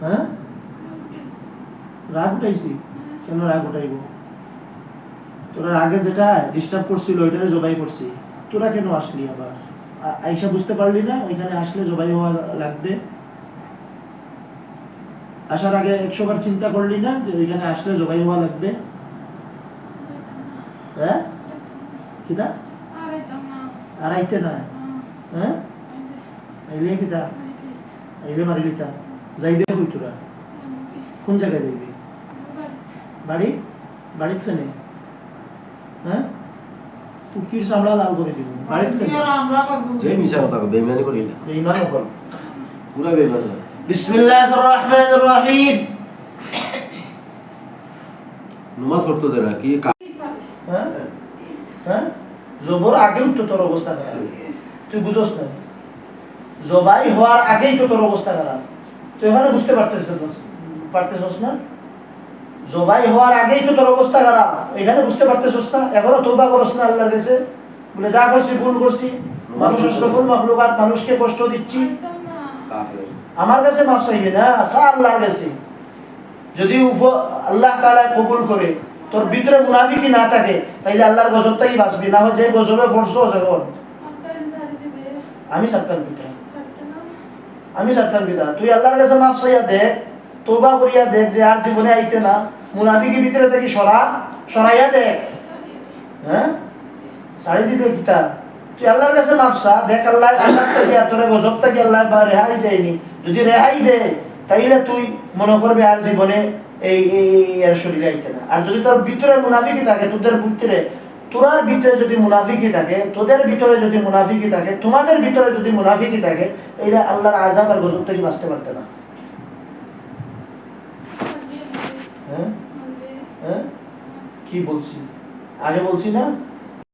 হ্যাঁ? রাগ উঠাইছি। কেন রাগ উঠাইব? তোরা আগে যেটা ডিস্টার্ব করছিল, ওইটারে জবাই করছি। তোরা কেন আসলি আবার? আইসা বুঝতে পারলি না, ওইখানে আসলে জবাই হওয়া লাগবে? আসার আগে একশো বার চিন্তা করলি না যে ওইখানে আসলে জবাই হওয়া লাগবে? হ্যাঁ? আর আইতে না হ্যাঁ? আইলে কিতা? আইলে মারিলিতা যাইবে কই তোরা? কোন জায়গায় যাইবি? বাড়ি? বাড়িত কেনে হ্যাঁ? কুকির চামড়া লাল করে দিব? বাড়িত কেনে যে মিশা কথা বেইমানি করি না। হল। পুরা বেইমানি বিসমিল্লাহির রহমানির রহিম। নমাজ পড়তে দেয় কি কা- হ্যাঁ? হ্যাঁ? জবর আগেও তো তোর অবস্থা তুই বুঝোস না। জবাই হওয়ার আগেই তো তোর অবস্থা খারাপ। তুই এখানে বুঝতে পারতেছিস পারতেছস না? জবাই হওয়ার আগেই তো তোর অবস্থা খারাপ। এখানে বুঝতে পারতেছস না এখনও তোবা করস না আল্লাহর কাছে। বলে যা করছি ভুল করছি। মানুষ আশরাফুল মাখলুকাত মানুষকে কষ্ট দিচ্ছি। আমার কাছে মাফ চাইবে না আসা আল্লাহর কাছে। যদি উপ- আল্লাহ তাআলা কবুল করে তোর ভিতরে মুনাফিকি না থাকে তাইলে আল্লাহর গজবটাই বাঁচবি না হয় যে গজবে পড়ছো যখন আমি সারতাম পিতা আমি পিতা তুই আল্লাহর কাছে মাফ চাইয়া দেখ তোবা করিয়া দেখ যে আর জীবনে আইতে না। মুনাফিকি ভিতরে থেকে সরা, সরাইয়া দেখ হ্যাঁ? সাড়ে দিতে কিতা। তুই আল্লাহর কাছে মাফসা দেখ আল্লাহ আল্লাহ থেকে তোর গজব থেকে আল্লাহ বা রেহাই দেয়নি। যদি রেহাই দেয় তাইলে তুই মনে করবি আর জীবনে এই এই আর শরীরে আইতে না। আর যদি তোর ভিতরে মুনাফিকি থাকে, তোদের ভিতরে তোরার ভিতরে যদি মুনাফিকি থাকে, তোদের ভিতরে যদি মুনাফিকি থাকে, তোমাদের ভিতরে যদি মুনাফিকি থাকে এইটা আল্লাহর আজাব আর গজব থেকে বাঁচতে পারতে না। হ্যাঁ? হ্যাঁ? কি বলছি? আগে বলছি না?